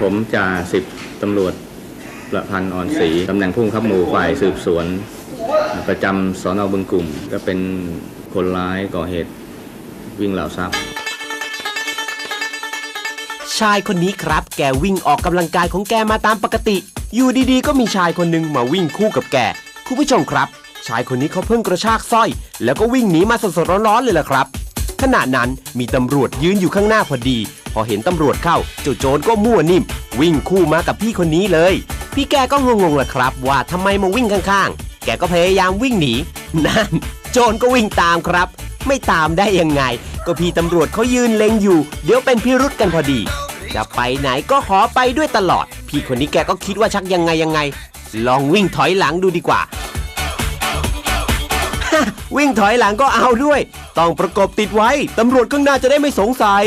ผมจ่าสิบตำรวจประพันธ์อ่อนศรีตำแหน่งผู้บังคับหมู่ฝ่ายสืบสวน ประจำสอนอบึงกลุ่ม ก็เป็นคนร้ายก่อเหตุวิ่งเหล่าทรัพย์ ชายคนนี้ครับ แกวิ่งออกกำลังกายของแกมาตามปกติ อยู่ดีๆ ก็มีชายคนหนึ่งมาวิ่งคู่กับแกคุณผู้ชมครับ ชายคนนี้เขาเพิ่งกระชากสร้อย แล้วก็วิ่งหนีมาสดๆร้อนๆเลยล่ะครับขณะนั้นมีตำรวจยืนอยู่ข้างหน้าพอดี พอเห็นตำรวจเข้าเจ้าโจรก็มั่วนิ่ม วิ่งคู่มากับพี่คนนี้เลย พี่แกก็งงๆแหละครับ ว่าทำไมมาวิ่งข้างๆ แกก็พยายามวิ่งหนี นั่น โจรก็วิ่งตามครับ ไม่ตามได้ยังไง ก็พี่ตำรวจเขายืนเล็งอยู่ เดี๋ยวเป็นพิรุษกันพอดี จะไปไหนก็ขอไปด้วยตลอด พี่คนนี้แกก็คิดว่าชักยังไงยังไง ลองวิ่งถอยหลังดูดีกว่าวิ่งถอยหลังก็เอาด้วย ต้องประกบติดไว้ ตำรวจข้างหน้าจะได้ไม่สงสัย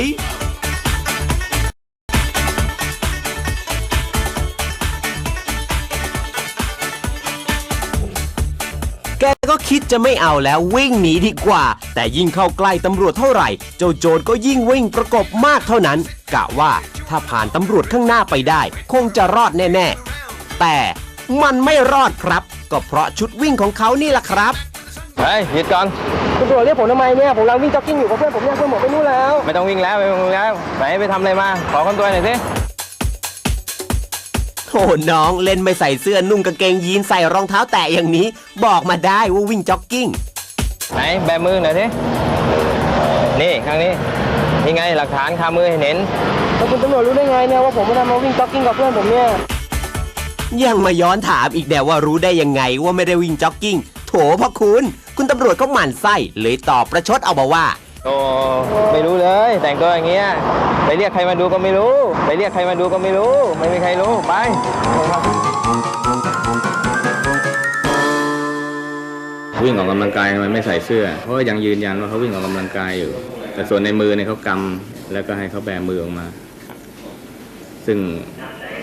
คิดจะไม่เอาแล้ววิ่งหนีดีกว่า แต่ยิ่งเข้าใกล้ตำรวจเท่าไหร่ เจ้าโจรก็ยิ่งวิ่งประกบมากเท่านั้น กะว่าถ้าผ่านตำรวจข้างหน้าไปได้ คงจะรอดแน่ๆ แต่มันไม่รอดครับ ก็เพราะชุดวิ่งของเขานี่แหละครับเฮ้ยหยุดก่อนคุณตำรวจเรียกผมทำไมเนี่ย ผมกำลังวิ่งจ็อกกิ้งอยู่กับเพื่อนผมเนี่ยเพื่อนผมไปนู่นแล้ว ไม่ต้องวิ่งแล้วไม่ต้องวิ่งแล้ว ไหนไปทำอะไรมา ขอคนตัวหน่อยสิ โอ้น้องเล่นไม่ใส่เสื้อนุ่งกางเกงยีนใส่รองเท้าแตะอย่างนี้ บอกมาได้ว่าวิ่งจ็อกกิ้ง ไหนแบมือหน่อยสินี่ข้างนี้นี่ไงหลักฐานคามือให้เห็นแล้วคุณตำรวจรู้ได้ไงเนี่ยว่าผมมาทำมาวิ่งจ็อกกิ้งกับเพื่อนผมเนี่ยยังมาย้อนถามอีกแนวว่ารู้ได้ยังไงว่าไม่ได้วิ่งจ็อกกิ้ง โถพ่อคุณ คุณตำรวจก็หมั่นไส้เลยตอบประชดเอามาว่า โอ้ไม่รู้เลย แต่งตัวอย่างเงี้ยไปเรียกใครมาดูก็ไม่รู้ ไปเรียกใครมาดูก็ไม่รู้ ไม่มีใครรู้ไปวิ่งออกกำลังกายทำไมไม่ใส่เสื้อ เพราะว่ายังยืนยันว่าเขาวิ่งออกกำลังกายอยู่ แต่ส่วนในมือเนี่ยเขากำแล้วก็ให้เขาแบมือออกมา ซึ่ง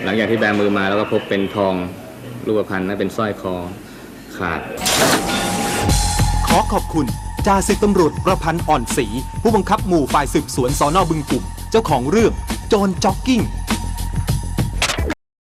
หลังจากที่แบมือมาแล้วก็พบเป็นทองรูปพรรณนั่นเป็นสร้อยคอขาด ขอขอบคุณ จ่าสิบตำรวจประพันธ์อ่อนศรีผู้บังคับหมู่ฝ่ายสืบสวนสอนอบึงกลุ่ม เจ้าของเรื่องโจรจ็อกกิ้ง